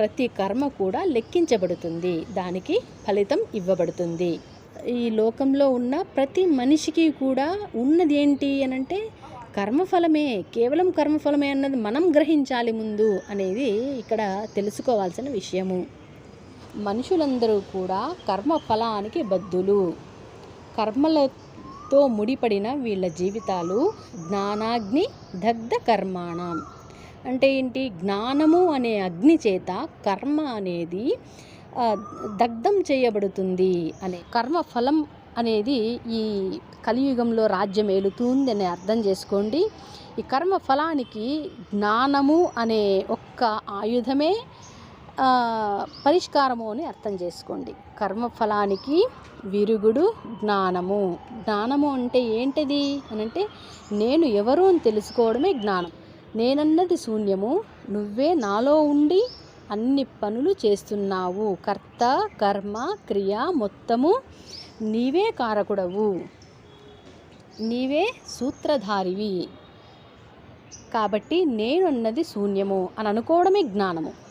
ప్రతి కర్మ కూడా లెక్కించబడుతుంది. దానికి ఫలితం ఇవ్వబడుతుంది. ఈ లోకంలో ఉన్న ప్రతి మనిషికి కూడా ఉన్నది ఏంటి అని అంటే కర్మఫలమే కేవలం కర్మఫలమే అన్నది మనం గ్రహించాలి ముందు అనేది ఇక్కడ తెలుసుకోవాల్సిన విషయము. మనుషులందరూ కూడా కర్మ ఫలానికి బద్దులు. కర్మలతో ముడిపడిన వీళ్ళ జీవితాలు జ్ఞానాగ్ని దగ్ధ కర్మాణం. అంటే ఏంటి? జ్ఞానము అనే అగ్ని చేత కర్మ అనేది దగ్ధం చేయబడుతుంది అనే కర్మ ఫలం అనేది ఈ కలియుగంలో రాజ్యం ఏలుతుంది అని అర్థం చేసుకోండి. ఈ కర్మ ఫలానికి జ్ఞానము అనే ఒక్క ఆయుధమే పరిష్కారము అని అర్థం చేసుకోండి. కర్మఫలానికి విరుగుడు జ్ఞానము. జ్ఞానము అంటే ఏంటిది? అని అంటే నేను ఎవరు అని తెలుసుకోవడమే జ్ఞానం. నేనన్నది శూన్యము. నువ్వే నాలో ఉండి అన్ని పనులు చేస్తున్నావు. కర్త కర్మ క్రియ మొత్తము నీవే కారకుడవు. నీవే సూత్రధారివి. కాబట్టి నేను అన్నది శూన్యము అని అనుకోవడమే జ్ఞానము.